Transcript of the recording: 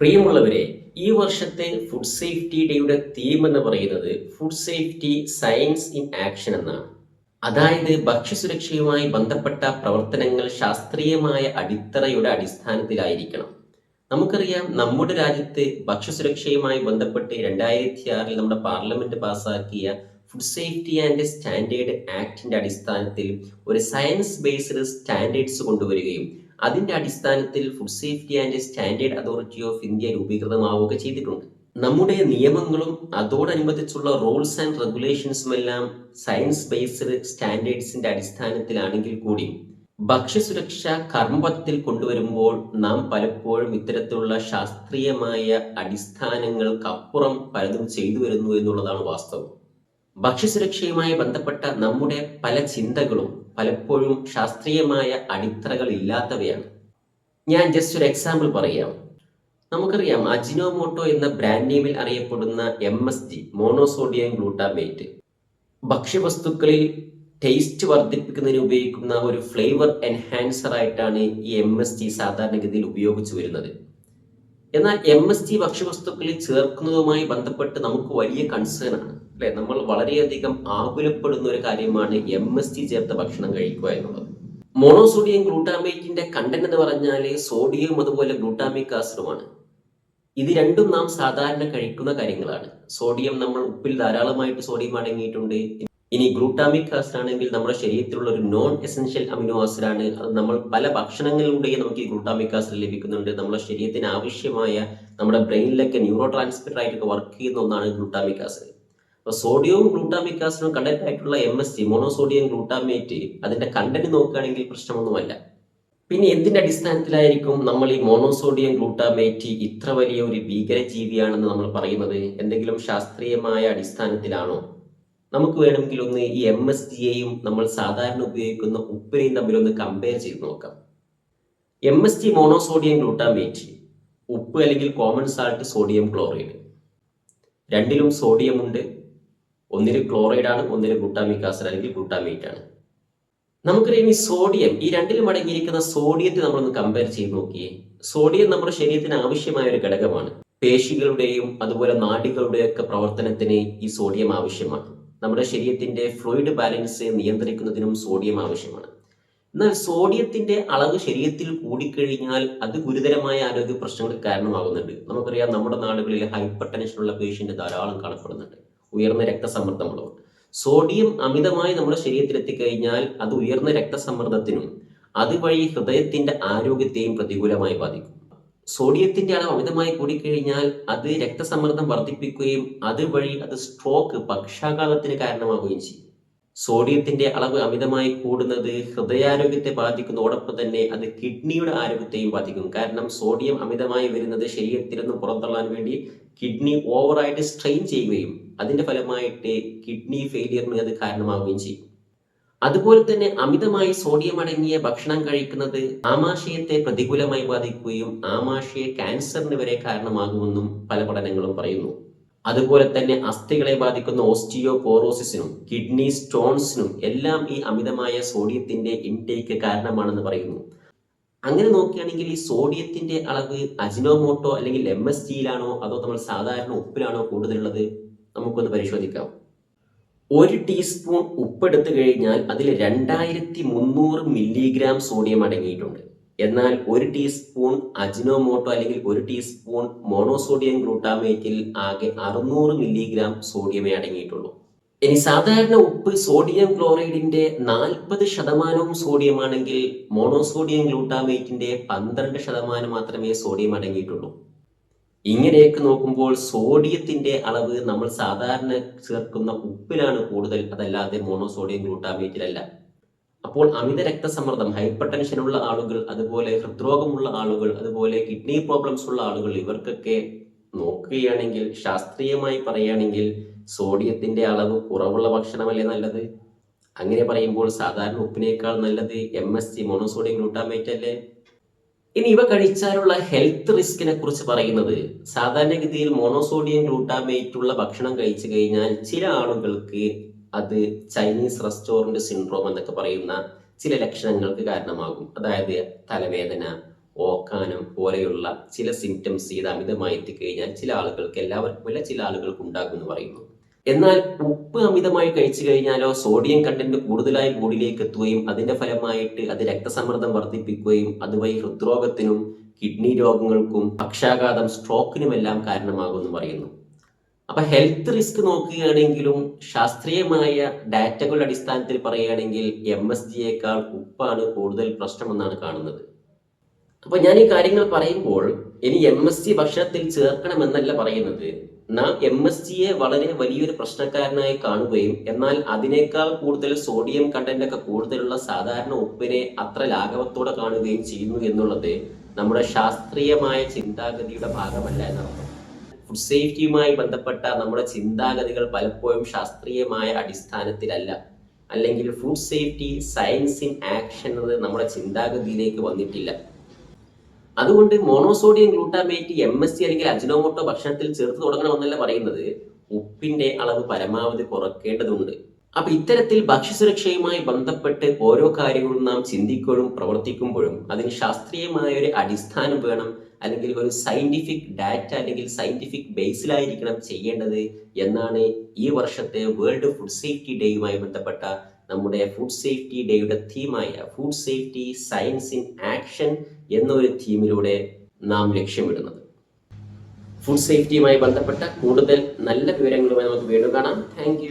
പ്രിയമുള്ളവരെ ഈ വർഷത്തെ ഫുഡ് സേഫ്റ്റി ഡേയുടെ തീം എന്ന് പറയുന്നത് food safety science in action എന്നാണ്. അതായത് ഭക്ഷ്യസുരക്ഷയുമായി ബന്ധപ്പെട്ട പ്രവർത്തനങ്ങൾ ശാസ്ത്രീയമായ അടിത്തറയുടെ അടിസ്ഥാനത്തിലായിരിക്കണം. നമുക്കറിയാം നമ്മുടെ രാജ്യത്ത് ഭക്ഷ്യസുരക്ഷയുമായി ബന്ധപ്പെട്ട് രണ്ടായിരത്തി ആറിൽ നമ്മുടെ പാർലമെന്റ് പാസാക്കിയ ഫുഡ് സേഫ്റ്റി ആൻഡ് സ്റ്റാൻഡേർഡ് ആക്ടിന്റെ അടിസ്ഥാനത്തിൽ ഒരു സയൻസ് ബേസ്ഡ് സ്റ്റാൻഡേർഡ്സ് കൊണ്ടുവരികയും അതിന്റെ അടിസ്ഥാനത്തിൽ food safety and standard authority of India രൂപീകൃതമാവുക ചെയ്തിട്ടുണ്ട്. നമ്മുടെ നിയമങ്ങളും അതോടനുബന്ധിച്ചുള്ള റൂൾസ് ആൻഡ് റെഗുലേഷൻസും എല്ലാം സയൻസ് ബേസ്ഡ് സ്റ്റാൻഡേർഡ്സിന്റെ അടിസ്ഥാനത്തിലാണെങ്കിൽ കൂടി ഭക്ഷ്യസുരക്ഷ കർമ്മപഥത്തിൽ കൊണ്ടുവരുമ്പോൾ നാം പലപ്പോഴും ഇത്തരത്തിലുള്ള ശാസ്ത്രീയമായ അടിസ്ഥാനങ്ങൾക്കപ്പുറം പലതും ചെയ്തു വരുന്നു എന്നുള്ളതാണ് വാസ്തവം. ഭക്ഷ്യസുരക്ഷയുമായി ബന്ധപ്പെട്ട നമ്മുടെ പല ചിന്തകളും പലപ്പോഴും ശാസ്ത്രീയമായ അടിത്തറകൾ ഇല്ലാത്തവയാണ്. ഞാൻ ജസ്റ്റ് ഒരു എക്സാമ്പിൾ പറയാം. നമുക്കറിയാം അജിനോമോട്ടോ എന്ന ബ്രാൻഡ് നെയിമിൽ അറിയപ്പെടുന്ന M S G monosodium glutamate ഭക്ഷ്യവസ്തുക്കളിൽ taste വർദ്ധിപ്പിക്കുന്നതിന് ഉപയോഗിക്കുന്ന ഒരു ഫ്ലേവർ എൻഹാൻസർ ആയിട്ടാണ് ഈ എം എസ് ജി സാധാരണഗതിയിൽ ഉപയോഗിച്ചു വരുന്നത്. എന്നാൽ എം എസ് ജി ഭക്ഷ്യവസ്തുക്കളിൽ ചേർക്കുന്നതുമായി ബന്ധപ്പെട്ട് നമുക്ക് വലിയ കൺസേൺ ആണ്. അല്ലെ? നമ്മൾ വളരെയധികം ആകുലപ്പെടുന്ന ഒരു കാര്യമാണ് എം എസ് ടി ചേർത്ത ഭക്ഷണം കഴിക്കുക എന്നുള്ളത്. മോണോസോഡിയം ഗ്ലൂട്ടാമേറ്റിന്റെ കണ്ടന്റ് എന്ന് പറഞ്ഞാൽ സോഡിയം അതുപോലെ ഗ്ലൂട്ടാമിക് ആസിഡുമാണ് ഇത് രണ്ടും നാം സാധാരണ കഴിക്കുന്ന കാര്യങ്ങളാണ്. സോഡിയം നമ്മൾ ഉപ്പിൽ ധാരാളമായിട്ട് സോഡിയം അടങ്ങിയിട്ടുണ്ട്. ഇനി ഗ്ലൂട്ടാമിക് ആസിഡ് ആണെങ്കിൽ നമ്മുടെ ശരീരത്തിലുള്ള ഒരു നോൺ എസെൻഷ്യൽ അമിനോ ആസിഡ് ആണ് അത് നമ്മൾ പല ഭക്ഷണങ്ങളിലൂടെയും നമുക്ക് ഈ ഗ്ലൂട്ടാമിക് ആസിഡ് ലഭിക്കുന്നുണ്ട്. നമ്മുടെ ശരീരത്തിന് ആവശ്യമായ നമ്മുടെ ബ്രെയിനിലൊക്കെ ന്യൂറോ ട്രാൻസ്മിറ്റർ ആയിട്ടൊക്കെ വർക്ക് ചെയ്യുന്ന ഒന്നാണ് ഗ്ലൂട്ടാമിക് ആസിഡ് അപ്പോൾ സോഡിയവും ഗ്ലൂട്ടാമിക് ആസിഡും കണ്ടന്റ് ആയിട്ടുള്ള M S G monosodium glutamate അതിന്റെ കണ്ടന്റ് നോക്കുകയാണെങ്കിൽ പ്രശ്നമൊന്നുമല്ല. പിന്നെ എന്തിന്റെ അടിസ്ഥാനത്തിലായിരിക്കും നമ്മൾ ഈ മോണോസോഡിയം ഗ്ലൂട്ടാമേറ്റ് ഇത്ര വലിയ ഒരു ഭീകര ജീവിയാണെന്ന് നമ്മൾ പറയുന്നത്? എന്തെങ്കിലും ശാസ്ത്രീയമായ അടിസ്ഥാനത്തിലാണോ? നമുക്ക് വേണമെങ്കിൽ ഒന്ന് ഈ എം എസ് ജിയെയും നമ്മൾ സാധാരണ ഉപയോഗിക്കുന്ന ഉപ്പിനെയും തമ്മിൽ ഒന്ന് കമ്പയർ ചെയ്ത് നോക്കാം. M S G monosodium glutamate ഉപ്പ് അല്ലെങ്കിൽ കോമൺ സാൾട്ട് സോഡിയം ക്ലോറൈഡ് രണ്ടിലും സോഡിയം ഉണ്ട് ഒന്നിൽ ക്ലോറൈഡ് ആണ് ഒന്നിൽ ഗ്ലൂട്ടാമിക് ആസിഡ് അല്ലെങ്കിൽ ഗ്ലൂട്ടാമേറ്റ് ആണ് നമുക്കറിയാം ഈ സോഡിയം ഈ രണ്ടിലും അടങ്ങിയിരിക്കുന്ന സോഡിയത്തെ നമ്മളൊന്ന് കമ്പയർ ചെയ്ത് നോക്കിയേ. സോഡിയം നമ്മുടെ ശരീരത്തിന് ആവശ്യമായ ഒരു ഘടകമാണ്. പേശികളുടെയും അതുപോലെ നാടികളുടെയും ഒക്കെ പ്രവർത്തനത്തിന് ഈ സോഡിയം ആവശ്യമാണ്. നമ്മുടെ ശരീരത്തിന്റെ ഫ്ലൂയിഡ് ബാലൻസ് നിയന്ത്രിക്കുന്നതിനും സോഡിയം ആവശ്യമാണ്. എന്നാൽ സോഡിയത്തിന്റെ അളവ് ശരീരത്തിൽ കൂടിക്കഴിഞ്ഞാൽ അത് ഗുരുതരമായ ആരോഗ്യ പ്രശ്നങ്ങൾക്ക് കാരണമാകുന്നുണ്ട്. നമുക്കറിയാം നമ്മുടെ നാടുകളിൽ ഹൈപ്പർ ടെൻഷനുള്ള പേഷ്യന്റ് ധാരാളം കാണപ്പെടുന്നുണ്ട്. ഉയർന്ന രക്തസമ്മർദ്ദമുള്ളവർ. സോഡിയം അമിതമായി നമ്മുടെ ശരീരത്തിൽ എത്തിക്കഴിഞ്ഞാൽ അത് ഉയർന്ന രക്തസമ്മർദ്ദത്തിനും അതുവഴി ഹൃദയത്തിന്റെ ആരോഗ്യത്തെയും പ്രതികൂലമായി ബാധിക്കും. സോഡിയത്തിന്റെ അളവ് അമിതമായി കൂടിക്കഴിഞ്ഞാൽ അത് രക്തസമ്മർദ്ദം വർദ്ധിപ്പിക്കുകയും അതുവഴി അത് സ്ട്രോക്ക് പക്ഷാഘാതത്തിന് കാരണമാവുകയും ചെയ്യും. സോഡിയത്തിന്റെ അളവ് അമിതമായി കൂടുന്നത് ഹൃദയാരോഗ്യത്തെ ബാധിക്കുന്നതോടൊപ്പം തന്നെ അത് കിഡ്നിയുടെ ആരോഗ്യത്തെയും ബാധിക്കും. കാരണം സോഡിയം അമിതമായി വരുന്നത് ശരീരത്തിൽ നിന്ന് പുറന്തള്ളാൻ വേണ്ടി കിഡ്നി ഓവറായിട്ട് സ്ട്രെയിൻ ചെയ്യുകയും അതിന്റെ ഫലമായിട്ട് കിഡ്നി ഫെയിലിയറിന് അത് കാരണമാവുകയും ചെയ്യും. അതുപോലെ തന്നെ അമിതമായി സോഡിയം അടങ്ങിയ ഭക്ഷണം കഴിക്കുന്നത് ആമാശയത്തെ പ്രതികൂലമായി ബാധിക്കുകയും ആമാശയ ക്യാൻസറിന് വരെ കാരണമാകുമെന്നും പല പഠനങ്ങളും പറയുന്നു. അതുപോലെ തന്നെ അസ്ഥികളെ ബാധിക്കുന്ന ഓസ്റ്റിയോപോറോസിസിനും കിഡ്നി സ്റ്റോൺസിനും എല്ലാം ഈ അമിതമായ സോഡിയത്തിന്റെ ഇൻടേക്ക് കാരണമാണെന്ന് പറയുന്നു. അങ്ങനെ നോക്കുകയാണെങ്കിൽ ഈ സോഡിയത്തിന്റെ അളവ് അജിനോമോട്ടോ അല്ലെങ്കിൽ എം എസ് ജിയിലാണോ അതോ നമ്മൾ സാധാരണ ഉപ്പിലാണോ കൂടുതലുള്ളത്? നമുക്കൊന്ന് പരിശോധിക്കാം. ഒരു ടീസ്പൂൺ ഉപ്പെടുത്തു കഴിഞ്ഞാൽ അതിൽ രണ്ടായിരത്തി മുന്നൂറ് മില്ലിഗ്രാം സോഡിയം അടങ്ങിയിട്ടുണ്ട്. എന്നാൽ ഒരു ടീസ്പൂൺ അജിനോമോട്ടോ അല്ലെങ്കിൽ ഒരു ടീസ്പൂൺ മോണോസോഡിയം ഗ്ലൂട്ടാമേറ്റിൽ ആകെ അറുന്നൂറ് മില്ലിഗ്രാം സോഡിയമേ അടങ്ങിയിട്ടുള്ളൂ. ഇനി സാധാരണ ഉപ്പ് സോഡിയം ക്ലോറൈഡിന്റെ നാൽപ്പത് ശതമാനവും സോഡിയമാണെങ്കിൽ മോണോസോഡിയം ഗ്ലൂട്ടാമേറ്റിന്റെ പന്ത്രണ്ട് ശതമാനം മാത്രമേ സോഡിയം അടങ്ങിയിട്ടുള്ളൂ. ഇങ്ങനെയൊക്കെ നോക്കുമ്പോൾ സോഡിയത്തിന്റെ അളവ് നമ്മൾ സാധാരണ ചേർക്കുന്ന ഉപ്പിലാണ് കൂടുതൽ അതല്ലാതെ മോണോസോഡിയം ഗ്ലൂട്ടാമേറ്റിലല്ല അപ്പോൾ അമിത രക്തസമ്മർദ്ദം ഹൈപ്പർ ടെൻഷൻ ഉള്ള ആളുകൾ അതുപോലെ ഹൃദ്രോഗമുള്ള ആളുകൾ അതുപോലെ കിഡ്നി പ്രോബ്ലംസ് ഉള്ള ആളുകൾ ഇവർക്കൊക്കെ നോക്കുകയാണെങ്കിൽ ശാസ്ത്രീയമായി പറയുകയാണെങ്കിൽ സോഡിയത്തിന്റെ അളവ് കുറവുള്ള ഭക്ഷണമല്ലേ നല്ലത്? അങ്ങനെ പറയുമ്പോൾ സാധാരണ ഉപ്പിനേക്കാൾ നല്ലത് M S C monosodium glutamate അല്ലേ? ഇനി ഇവ കഴിച്ചാലുള്ള ഹെൽത്ത് റിസ്കിനെ കുറിച്ച് പറയുന്നത് സാധാരണഗതിയിൽ മോണോസോഡിയം ഗ്ലൂട്ടാമേറ്റ് ഉള്ള ഭക്ഷണം കഴിച്ചു കഴിഞ്ഞാൽ ചില ആളുകൾക്ക് അത് ചൈനീസ് റെസ്റ്റോറന്റ് സിൻഡ്രോം എന്നൊക്കെ പറയുന്ന ചില ലക്ഷണങ്ങൾക്ക് കാരണമാകും. അതായത് തലവേദന ഓക്കാനം പോലെയുള്ള ചില സിംറ്റംസ് ഇത് അമിതമായി എത്തിക്കഴിഞ്ഞാൽ ചില ആളുകൾക്ക് എല്ലാവർക്കും അല്ല ചില ആളുകൾക്ക് ഉണ്ടാകും പറയുന്നു. എന്നാൽ ഉപ്പ് അമിതമായി കഴിച്ചു കഴിഞ്ഞാലോ സോഡിയം കണ്ടന്റ് കൂടുതലായി ബോഡിയിലേക്ക് എത്തുകയും അതിന്റെ ഫലമായിട്ട് അത് രക്തസമ്മർദ്ദം വർദ്ധിപ്പിക്കുകയും അതുവഴി ഹൃദ്രോഗത്തിനും കിഡ്നി രോഗങ്ങൾക്കും പക്ഷാഘാതം സ്ട്രോക്കിനുമെല്ലാം കാരണമാകുമെന്ന് പറയുന്നു. അപ്പൊ ഹെൽത്ത് റിസ്ക് നോക്കുകയാണെങ്കിലും ശാസ്ത്രീയമായ ഡാറ്റകളുടെ അടിസ്ഥാനത്തിൽ പറയുകയാണെങ്കിൽ എം എസ് ജിയേക്കാൾ ഉപ്പാണ് കൂടുതൽ പ്രശ്നമെന്നാണ് കാണുന്നത്. അപ്പൊ ഞാൻ ഈ കാര്യങ്ങൾ പറയുമ്പോൾ ഇനി എം എസ് സി ഭക്ഷണത്തിൽ ചേർക്കണമെന്നല്ല പറയുന്നത്. നാം എം എസ് സിയെ വളരെ വലിയൊരു പ്രശ്നക്കാരനായി കാണുകയും എന്നാൽ അതിനേക്കാൾ കൂടുതൽ സോഡിയം കണ്ടന്റ് ഒക്കെ കൂടുതലുള്ള സാധാരണ ഉപ്പിനെ അത്ര ലാഘവത്തോടെ കാണുകയും ചെയ്യുന്നു എന്നുള്ളത് നമ്മുടെ ശാസ്ത്രീയമായ ചിന്താഗതിയുടെ ഭാഗമല്ല എന്നർത്ഥം. ഫുഡ് സേഫ്റ്റിയുമായി ബന്ധപ്പെട്ട നമ്മുടെ ചിന്താഗതികൾ പലപ്പോഴും ശാസ്ത്രീയമായ അടിസ്ഥാനത്തിലല്ല. അല്ലെങ്കിൽ food safety science in action എന്നത് നമ്മുടെ ചിന്താഗതിയിലേക്ക് വന്നിട്ടില്ല. അതുകൊണ്ട് monosodium glutamate M S C അല്ലെങ്കിൽ അജിനോമോട്ടോ ഭക്ഷണത്തിൽ ചേർത്ത് തുടങ്ങണമെന്നല്ല പറയുന്നത് ഉപ്പിന്റെ അളവ് പരമാവധി കുറക്കേണ്ടതുണ്ട്. അപ്പൊ ഇത്തരത്തിൽ ഭക്ഷ്യസുരക്ഷയുമായി ബന്ധപ്പെട്ട് ഓരോ കാര്യങ്ങളും നാം ചിന്തിക്കുമ്പോഴും പ്രവർത്തിക്കുമ്പോഴും അതിന് ശാസ്ത്രീയമായ ഒരു അടിസ്ഥാനം വേണം അല്ലെങ്കിൽ ഒരു സയന്റിഫിക് ഡാറ്റ അല്ലെങ്കിൽ സയന്റിഫിക് ബേസിലായിരിക്കണം ചെയ്യേണ്ടത് എന്നാണ് ഈ വർഷത്തെ വേൾഡ് ഫുഡ് സേഫ്റ്റി ഡേയുമായി ബന്ധപ്പെട്ട നമ്മുടെ ഫുഡ് സേഫ്റ്റി ഡേയുടെ തീമായ food safety science in action എന്നൊരു തീമിലൂടെ നാം ലക്ഷ്യമിടുന്നത്. ഫുഡ് സേഫ്റ്റിയുമായി ബന്ധപ്പെട്ട കൂടുതൽ നല്ല വിവരങ്ങളുമായി നമുക്ക് വീണ്ടും കാണാം. താങ്ക്